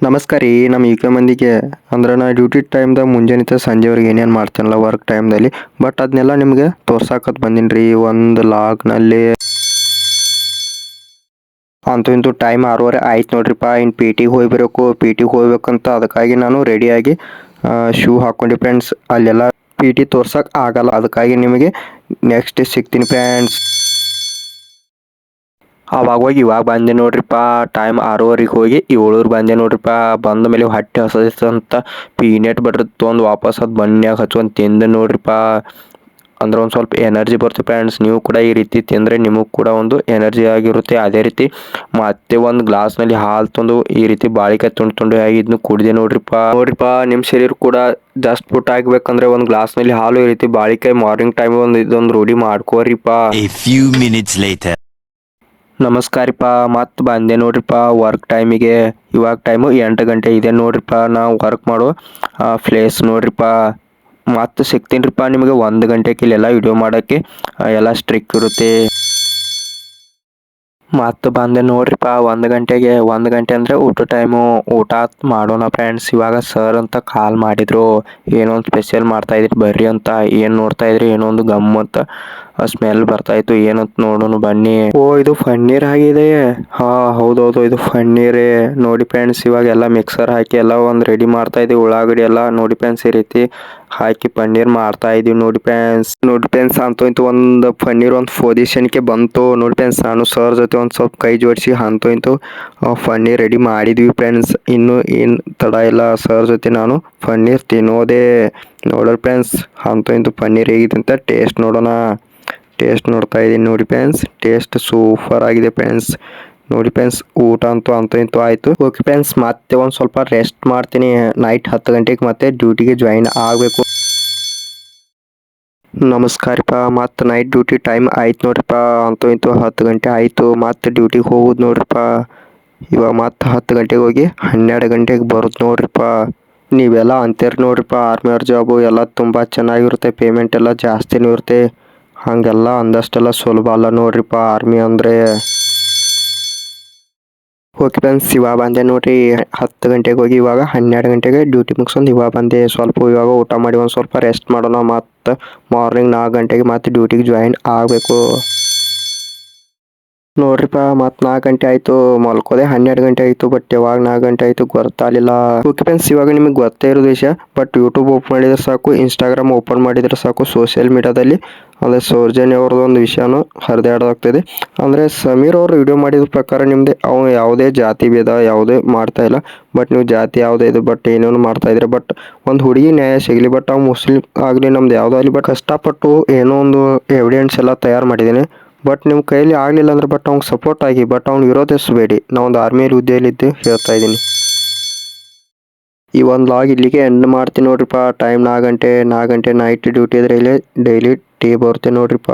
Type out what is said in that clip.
ನಮಸ್ಕಾರ ರೀ ನಮ್ಮ ಈಕೆ ಮಂದಿಗೆ. ಅಂದ್ರೆ ನಾ ಡ್ಯೂಟಿ ಟೈಮ್ದಾಗ ಮುಂಜಾನೆ ಸಂಜೆವರೆಗೆ ಏನೇನು ಮಾಡ್ತೇನಲ್ಲ ವರ್ಕ್ ಟೈಮ್ದಲ್ಲಿ ಬಟ್ ಅದನ್ನೆಲ್ಲ ನಿಮಗೆ ತೋರ್ಸಾಕತ್ ಬಂದೀನಿ ರೀ, ಒಂದು ಲಾಗ್ನಲ್ಲಿ. ಅಂತೂ ಇಂತು ಟೈಮ್ ಆರೂವರೆ ಆಯ್ತು ನೋಡ್ರಿಪ್ಪ ಇನ್ನು ಪಿ ಟಿಗೆ ಹೋಗ್ಬೇಕು ಪಿ ಟಿಗೆ ಹೋಗ್ಬೇಕಂತ ಅದಕ್ಕಾಗಿ ನಾನು ರೆಡಿಯಾಗಿ ಶೂ ಹಾಕ್ಕೊಂಡೆ ಫ್ರೆಂಡ್ಸ್ ಅಲ್ಲೆಲ್ಲ ಪಿ ಟಿ ತೋರ್ಸಕ್ಕೆ ಆಗಲ್ಲ, ಅದಕ್ಕಾಗಿ ನಿಮಗೆ ನೆಕ್ಸ್ಟ್ ಸಿಗ್ತೀನಿ ಫ್ರೆಂಡ್ಸ್ ಅವಾಗ ಹೋಗಿ ಇವಾಗ ಬಂದೆ ನೋಡ್ರಿಪ್ಪ ಟೈಮ್ ಆರೂವರೆಗೆ ಹೋಗಿ ಏಳೂರು ಬಂದೆ ನೋಡ್ರಿಪ್ಪ ಬಂದ ಮೇಲೆ ಹೊಟ್ಟೆ ಹಸದಿತ್ತು ಅಂತ ಪೀನಟ್ ಬಟ್ರ್ ತೊಗೊಂಡು ವಾಪಸ್ ಅದು ಬನ್ಯಾಗ ಹಚ್ಕೊಂಡು ತಿಂದೆ ನೋಡ್ರಿಪ್ಪ ಅಂದ್ರೆ ಒಂದು ಸ್ವಲ್ಪ ಎನರ್ಜಿ ಬರುತ್ತೆ ಫ್ರೆಂಡ್ಸ್ ನೀವು ಕೂಡ ಈ ರೀತಿ ತಿಂದರೆ ನಿಮಗೆ ಕೂಡ ಒಂದು ಎನರ್ಜಿ ಆಗಿರುತ್ತೆ. ಅದೇ ರೀತಿ ಮತ್ತೆ ಒಂದು ಗ್ಲಾಸ್ನಲ್ಲಿ ಹಾಲು ತಂದು ಈ ರೀತಿ ಬಾಳಿಕಾಯಿ ತುಂಡು ತುಂಡು ಆಗಿ ಇದನ್ನು ಕುಡಿದೆ ನೋಡ್ರಿಪ್ಪ ನೋಡ್ರಿಪ್ಪ ನಿಮ್ಮ ಶರೀರ ಕೂಡ ಜಸ್ಟ್ ಪುಟ್ಟ ಆಗ್ಬೇಕಂದ್ರೆ ಒಂದು ಗ್ಲಾಸ್ನಲ್ಲಿ ಹಾಲು ಈ ರೀತಿ ಬಾಳಿಕಾಯಿ ಮಾರ್ನಿಂಗ್ ಟೈಮ್ ಒಂದು ಇದೊಂದು ರೂಢಿ ಮಾಡ್ಕೋರಿಪ್ಪ ನಮಸ್ಕಾರಿಪ್ಪ, ಮತ್ತು ಬಂದೆ ನೋಡ್ರಿಪ್ಪ ವರ್ಕ್ ಟೈಮಿಗೆ ಇವಾಗ ಟೈಮು ಎಂಟು ಗಂಟೆ ಇದೆ ನೋಡ್ರಿಪ್ಪ, ನಾವು ವರ್ಕ್ ಮಾಡೋ ಪ್ಲೇಸ್ ನೋಡ್ರಿಪ್ಪ. ಮತ್ತು ಸಿಗ್ತೀನಿರಿಪ್ಪ ನಿಮಗೆ ಒಂದು ಗಂಟೆಗೆ ಇಲ್ಲೆಲ್ಲ ವಿಡಿಯೋ ಮಾಡೋಕ್ಕೆ ಎಲ್ಲ ಸ್ಟ್ರಿಕ್ ಇರುತ್ತೆ. ಮತ್ತು ಬಂದೆ ನೋಡ್ರಿಪ್ಪ, ಒಂದು ಗಂಟೆಗೆ, ಒಂದು ಗಂಟೆ ಅಂದರೆ ಊಟ ಟೈಮು ಊಟ ಮಾಡೋಣ ಫ್ರೆಂಡ್ಸ್ ಇವಾಗ ಸರ್ ಅಂತ ಕಾಲ್ ಮಾಡಿದರು. ಏನೋ ಒಂದು ಸ್ಪೆಷಲ್ ಮಾಡ್ತಾಯಿದ್ರಿ ಬರ್ರಿ ಅಂತ, ಏನು ನೋಡ್ತಾಯಿದ್ರಿ ಏನೋ ಒಂದು ಗಮ್ ಅಂತ ಸ್ಮೆಲ್ ಬರ್ತಾ ಇತ್ತು ಏನಂತ ನೋಡೋಣ ಬನ್ನಿ. ಓ ಇದು ಪನ್ನೀರ್ ಆಗಿದೆ. ಹಾ ಹೌದೌದು ಇದು ಫಣ್ಣೀರೇ ನೋಡಿ ಫ್ರೆಂಡ್ಸ್ ಇವಾಗ ಎಲ್ಲ ಮಿಕ್ಸರ್ ಹಾಕಿ ಎಲ್ಲ ಒಂದು ರೆಡಿ ಮಾಡ್ತಾ ಇದೀವಿ. ಉಳ್ಳಾಗಡ್ಡಿ ಎಲ್ಲ ನೋಡಿ ಫ್ರೆಂಡ್ಸ್ ಈ ರೀತಿ ಹಾಕಿ ಪನ್ನೀರ್ ಮಾಡ್ತಾ ಇದೀವಿ. ನೋಡಿ ಫ್ರೆಂಡ್ಸ್ ನೋಡಿ ಫ್ರೆಂಡ್ಸ್ ಅಂತೂ ಒಂದು ಪನ್ನೀರ್ ಒಂದು ಪೊಸಿಷನ್ಗೆ ಬಂತು. ನೋಡಿ ಫ್ರೆಂಡ್ಸ್ ನಾನು ಸರ್ ಜೊತೆ ಒಂದು ಸ್ವಲ್ಪ ಕೈ ಜೋಡಿಸಿ ಆ, ಪನ್ನೀರ್ ರೆಡಿ ಮಾಡಿದ್ವಿ ಫ್ರೆಂಡ್ಸ್ ಇನ್ನು ಏನು ತಡ ಇಲ್ಲ ಸರ್ ಜೊತೆ ನಾನು ಪನ್ನೀರ್ ತಿನ್ನೋದೇ. ನೋಡೋಣ ಫ್ರೆಂಡ್ಸ್ ಅಂತೂ ಇಂತೂ ಪನ್ನೀರ್ ಹೇಗಿದೆ ಅಂತ ಟೇಸ್ಟ್ ನೋಡೋಣ. ಟೇಸ್ಟ್ ನೋಡ್ತಾ ಇದ್ದೀನಿ ನೋಡಿ ಫ್ರೆಂಡ್ಸ್ ಟೇಸ್ಟ್ ಸೂಪರ್ ಆಗಿದೆ ಫ್ರೆಂಡ್ಸ್ ನೋಡಿ ಫ್ರೆಂಡ್ಸ್ ಊಟ ಅಂತೂ ಅಂತೂ ಇಂತೂ ಆಯಿತು. ಓಕೆ ಫ್ರೆಂಡ್ಸ್ ಮತ್ತೆ ಒಂದು ಸ್ವಲ್ಪ ರೆಸ್ಟ್ ಮಾಡ್ತೀನಿ. ನೈಟ್ ಹತ್ತು ಗಂಟೆಗೆ ಮತ್ತೆ ಡ್ಯೂಟಿಗೆ ಜಾಯಿನ್ ಆಗಬೇಕು. ನಮಸ್ಕಾರಪ್ಪ, ಮತ್ತೆ ನೈಟ್ ಡ್ಯೂಟಿ ಟೈಮ್ ಆಯ್ತು ನೋಡ್ರಿಪ್ಪ. ಅಂತೂ ಇಂತೂ ಹತ್ತು ಗಂಟೆ ಆಯಿತು. ಮತ್ತೆ ಡ್ಯೂಟಿಗೆ ಹೋಗೋದು ನೋಡ್ರಿಪ್ಪ. ಇವಾಗ ಮತ್ತೆ ಹತ್ತು ಗಂಟೆಗೆ ಹೋಗಿ ಹನ್ನೆರಡು ಗಂಟೆಗೆ ಬರೋದು ನೋಡ್ರಿಪ್ಪ. ನೀವೆಲ್ಲ ಅಂತೀರಿ ನೋಡ್ರಿಪ್ಪ. ಆರ್ಮಿಯವ್ರ ಜಾಬು ಎಲ್ಲ ತುಂಬ ಚೆನ್ನಾಗಿರುತ್ತೆ. ಪೇಮೆಂಟ್ ಎಲ್ಲ ಜಾಸ್ತಿನೂ ಇರುತ್ತೆ. ಹಾಗೆಲ್ಲ ಅಂದಷ್ಟೆಲ್ಲ ಸುಲಭ ಅಲ್ಲ ನೋಡ್ರಿಪ್ಪ ಆರ್ಮಿ ಅಂದರೆ. ಓಕೆ ಫ್ರೆಂಡ್ಸ್ ಇವಾಗ ಬಂದೆ ನೋಡ್ರಿ ಹತ್ತು ಗಂಟೆಗೆ ಹೋಗಿ, ಇವಾಗ ಹನ್ನೆರಡು ಗಂಟೆಗೆ ಡ್ಯೂಟಿ ಮುಗಿಸ್ಕೊಂಡು ಇವಾಗ ಬಂದೆ. ಸ್ವಲ್ಪ ಇವಾಗ ಊಟ ಮಾಡಿ ಒಂದು ಸ್ವಲ್ಪ ರೆಸ್ಟ್ ಮಾಡೋಣ ಮತ್ತು ಮಾರ್ನಿಂಗ್ ನಾಲ್ಕು ಗಂಟೆಗೆ ಮತ್ತೆ ಡ್ಯೂಟಿಗೆ ಜಾಯಿನ್ ಆಗಬೇಕು. ನೋಡ್ರಿಪ್ಪ ಮತ್ ನಾಲ್ಕು ಗಂಟೆ ಆಯ್ತು ಮಲ್ಕೋದೆ, ಹನ್ನೆರಡು ಗಂಟೆ ಆಯ್ತು ಬಟ್ ಯಾವಾಗ ನಾಲ್ಕು ಗಂಟೆ ಆಯ್ತು ಗೊತ್ತಾಗಲಿಲ್ಲ ಓಕೆ ಫ್ರೆಂಡ್ಸ್ ಇವಾಗ ನಿಮಗೆ ಗೊತ್ತೇ ಇರೋ ವಿಷಯ ಬಟ್ ಯೂಟ್ಯೂಬ್ ಓಪನ್ ಮಾಡಿದ್ರೆ ಸಾಕು ಇನ್ಸ್ಟಾಗ್ರಾಮ್ ಓಪನ್ ಮಾಡಿದ್ರೆ ಸಾಕು ಸೋಷಿಯಲ್ ಮೀಡಿಯಾದಲ್ಲಿ ಅಂದರೆ ಸೌಜನ್ಯ ಅವ್ರದ್ದು ಒಂದು ವಿಷಯನೂ ಹರಿದಾಡೋದಾಗ್ತದೆ. ಅಂದರೆ ಸಮೀರ್ ಅವರು ವಿಡಿಯೋ ಮಾಡಿದ ಪ್ರಕಾರ ನಿಮ್ಮದೇ ಅವನು ಯಾವುದೇ ಜಾತಿ ಭೇದ ಯಾವುದೇ ಮಾಡ್ತಾ ಇಲ್ಲ. ಬಟ್ ನೀವು ಜಾತಿ ಯಾವುದೇ ಇದು ಬಟ್ ಏನೇನು ಮಾಡ್ತಾ ಇದ್ರೆ ಬಟ್ ಒಂದು ಹುಡುಗಿ ನ್ಯಾಯ ಸಿಗಲಿ ಬಟ್ ಅವ್ನು ಮುಸ್ಲಿಂ ಆಗಲಿ, ನಮ್ದು ಯಾವುದೋ ಆಗಲಿ ಬಟ್ ಕಷ್ಟಪಟ್ಟು ಏನೋ ಒಂದು ಎವಿಡೆನ್ಸ್ ಎಲ್ಲ ತಯಾರು ಮಾಡಿದ್ದೀನಿ. ಬಟ್ ನಿಮ್ಮ ಕೈಯಲ್ಲಿ ಆಗಲಿಲ್ಲ ಅಂದ್ರೆ ಬಟ್ ಅವ್ನಿಗೆ ಸಪೋರ್ಟ್ ಆಗಿ ಬಟ್ ಅವ್ನು ವಿರೋಧಿಸಬೇಡಿ. ಒಂದು ಆರ್ಮಿಯಲ್ಲಿ ಹುದ್ದೆಯಲ್ಲಿದ್ದು ಹೇಳ್ತಾ ಇದ್ದೀನಿ. ಈ ಒಂದು ಲಾಗ್ ಇಲ್ಲಿಗೆ ಎಂಡ್ ಮಾಡ್ತೀನಿ ನೋಡ್ರಿಪ್ಪ. ಟೈಮ್ ನಾಲ್ಕು ಗಂಟೆ ನಾಲ್ಕು ಗಂಟೆ ನೈಟ್ ಡ್ಯೂಟಿ ಇದ್ರೆ ಇಲ್ಲಿ ಡೈಲಿ ಟೀ ಬರುತ್ತೆ ನೋಡ್ರಿಪ್ಪ.